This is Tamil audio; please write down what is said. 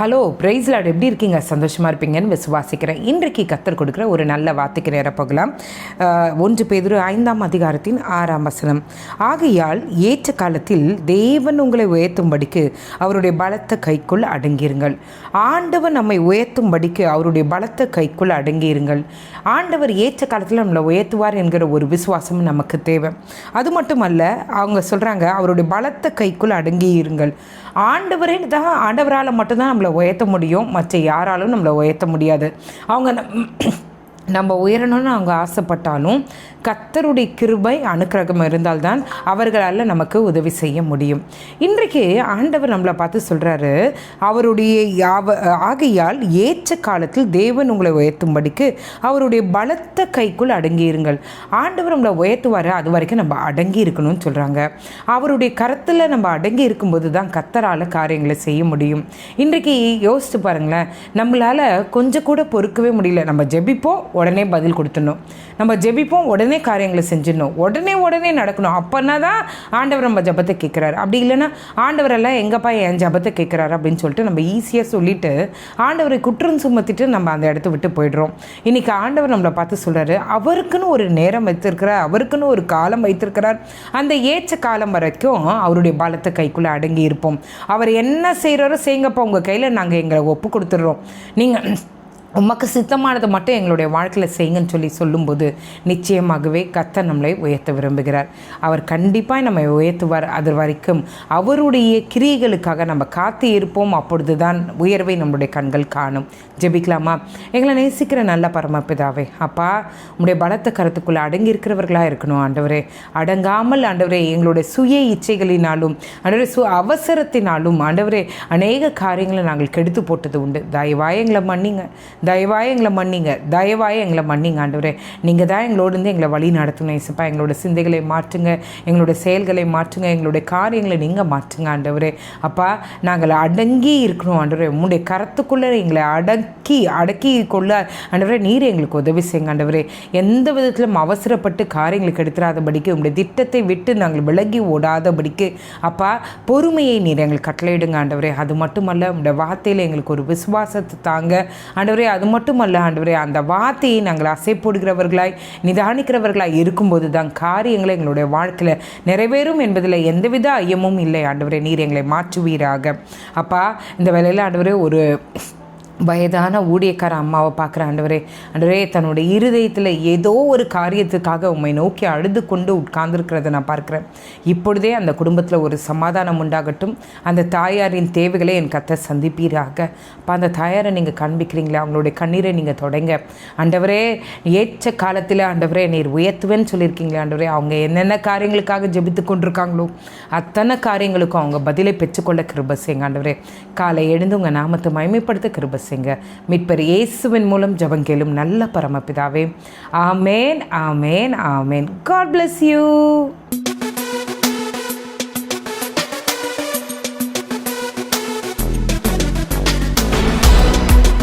ஹலோ பிரைஸ்லாட் எப்படி இருக்கீங்க? சந்தோஷமாக இருப்பீங்கன்னு விசுவாசிக்கிறேன் இன்றைக்கு கத்தர் கொடுக்குற ஒரு நல்ல வார்த்தைக்கு நேர போகலாம். ஒன்று பேதுரு ஐந்தாம் அதிகாரத்தின் ஆறாம் வசனம். ஆகையால் ஏற்ற காலத்தில் தேவன் உங்களை உயர்த்தும்படிக்கு அவருடைய பலத்த கைக்குள் அடங்கியிருங்கள். ஆண்டவர் நம்மை உயர்த்தும்படிக்கு அவருடைய பலத்த கைக்குள் அடங்கியிருங்கள். ஆண்டவர் ஏற்ற காலத்தில் நம்மளை உயர்த்துவார் என்கிற ஒரு விசுவாசம் நமக்கு தேவை. அது மட்டுமல்ல அவங்க சொல்கிறாங்க அவருடைய பலத்த கைக்குள் அடங்கியிருங்கள். ஆண்டவரே தான் ஆண்டவரால் மட்டும்தான் நம்மளை உயர்த்த முடியும். மற்ற யாராலும் நம்மளை உயர்த்த முடியாது. அவங்க நம்ம உயரணும்னு அவங்க ஆசைப்பட்டாலும் கத்தருடைய கிருபை அனுக்கிரகம் இருந்தால்தான் அவர்களால் நமக்கு உதவி செய்ய முடியும். இன்றைக்கு ஆண்டவர் நம்மளை பார்த்து சொல்கிறாரு அவருடைய யாவ ஆகையால் ஏற்ற காலத்தில் தேவன் உங்களை உயர்த்தும்படிக்கு அவருடைய பலத்த கைக்குள் அடங்கியிருங்கள். ஆண்டவர் நம்மளை உயர்த்துவார் அது வரைக்கும் நம்ம அடங்கி இருக்கணும்னு சொல்கிறாங்க அவருடைய கரத்தில் நம்ம அடங்கி இருக்கும்போது தான் கத்தரால் காரியங்களை செய்ய முடியும். இன்றைக்கு யோசித்து பாருங்களேன் நம்மளால் கொஞ்சம் கூட பொறுக்கவே முடியல. நம்ம ஜெபிப்போம் உடனே பதில் கொடுத்துடணும். நம்ம ஜெபிப்போம் உடனே காரியங்களை செஞ்சிடணும். உடனே உடனே நடக்கணும். அப்போனா தான் ஆண்டவர் நம்ம ஜபத்தை கேட்குறாரு. அப்படி இல்லைன்னா ஆண்டவரெல்லாம் எங்கப்பா என் ஜபத்தை கேட்குறாரு? அப்படின்னு சொல்லிட்டு நம்ம ஈஸியாக சொல்லிட்டு ஆண்டவரை குற்றம் சுமத்திட்டு நம்ம அந்த இடத்த விட்டு போயிடுறோம். இன்றைக்கி ஆண்டவர் நம்மளை பார்த்து சொல்கிறாரு அவருக்குன்னு ஒரு நேரம் வைத்திருக்கிறார். அவருக்குன்னு ஒரு காலம் வைத்திருக்கிறார். அந்த ஏற்ற காலம் வரைக்கும் அவருடைய பலத்தை கைக்குள்ளே அடங்கி இருப்போம். அவர் என்ன செய்கிறாரோ செய்யுங்கப்பா உங்கள் கையில் நாங்கள் எங்களை ஒப்பு கொடுத்துட்றோம். நீங்கள் உமக்கு சித்தமானதை மட்டும் எங்களுடைய வாழ்க்கையில் செய்யுங்கன்னு சொல்லி சொல்லும்போது நிச்சயமாகவே கத்த நம்மளை உயர்த்த விரும்புகிறார். அவர் கண்டிப்பாக நம்மை உயர்த்துவார். அது வரைக்கும் அவருடைய கிரியைகளுக்காக நம்ம காத்து இருப்போம். அப்பொழுது தான் உயர்வை நம்முடைய கண்கள் காணும். ஜெபிக்கலாமா? எங்களை நேசிக்கிற நல்ல பரமபிதாவே அப்பா உங்களுடைய பலத்த கருத்துக்குள்ளே அடங்கி இருக்கிறவர்களாக இருக்கணும் ஆண்டவரே. அடங்காமல் ஆண்டவரே எங்களுடைய சுய இச்சைகளினாலும் ஆண்டவரே சு அவசரத்தினாலும் ஆண்டவரே அநேக காரியங்களை நாங்கள் கெடுத்து போட்டது உண்டு. தயவாய் எங்களை மன்னிங்க. தயவாய் எங்களை மன்னிங்க. தயவாய் எங்களை மன்னிங்க ஆண்டவரே. நீங்கள் தான் எங்களோடு இருந்து எங்களை வழி நடத்தணும் இசப்பா எங்களோட சிந்தைகளை மாற்றுங்க. எங்களோட செயல்களை மாற்றுங்க. எங்களுடைய காரியங்களை நீங்கள் மாற்றுங்க ஆண்டவரே. அப்பா நாங்கள் அடங்கி இருக்கணும் ஆண்டவரே. உங்களுடைய கரத்துக்குள்ளே எங்களை அடக்கி அடக்கி கொள்ள ஆண்டவரே நீர் எங்களுக்கு உதவி செய்யுங்க ஆண்டவரே. எந்த விதத்திலும் அவசரப்பட்டு காரியங்களுக்கு எடுத்துடாதபடிக்கு உங்களுடைய திட்டத்தை விட்டு நாங்கள் விலகி ஓடாதபடிக்கு அப்பா பொறுமையை நீர் எங்களுக்கு கட்டளையிடுங்க ஆண்டவரே. அது மட்டுமல்ல உங்களுடைய வார்த்தையில் எங்களுக்கு ஒரு விசுவாசத்தை தாங்க ஆண்டவரே. அது மட்டுமல்ல ஆண்டவரே அந்த வார்த்தையை நாங்கள் அசைப்போடுகிறவர்களாய் நிதானிக்கிறவர்களாய் இருக்கும்போது தான் காரியங்களை எங்களுடைய வாழ்க்கையில் நிறைவேறும் என்பதில் எந்தவித ஐயமும் இல்லை. ஆண்டவரே நீர் எங்களை மாற்றுவீராக. அப்பா இந்த வேலையில் ஆண்டவரே ஒரு வயதான ஊழியக்கார அம்மாவை பார்க்குற ஆண்டவரே. ஆண்டவரே தன்னோட இருதயத்தில் ஏதோ ஒரு காரியத்துக்காக உண்மை நோக்கி அழுது கொண்டு உட்கார்ந்துருக்கிறத நான் பார்க்குறேன். இப்பொழுதே அந்த குடும்பத்தில் ஒரு சமாதானம் உண்டாகட்டும். அந்த தாயாரின் தேவைகளை என் கத்தை சந்திப்பீராக. அப்போ அந்த தாயாரை நீங்கள் காண்பிக்கிறீங்களா? அவங்களுடைய கண்ணீரை நீங்கள் தொடங்க. ஆண்டவரே ஏற்ற காலத்தில் ஆண்டவரே நீர் உயர்த்துவேன்னு சொல்லியிருக்கீங்களே ஆண்டவரே. அவங்க என்னென்ன காரியங்களுக்காக ஜெபித்து கொண்டிருக்காங்களோ அத்தனை காரியங்களுக்கும் அவங்க பதிலை பெற்றுக்கொள்ள கிருப செய்யுங்க ஆண்டவரே. காலை எழுந்து உங்கள் நாமத்தை மயமைப்படுத்த கிருப செய்யுங்க மீட்பர் இயேசுவின் மூலம் ஜபம் கேளும் நல்ல பரமபிதாவே. ஆமேன் ஆமேன் ஆமேன். God bless you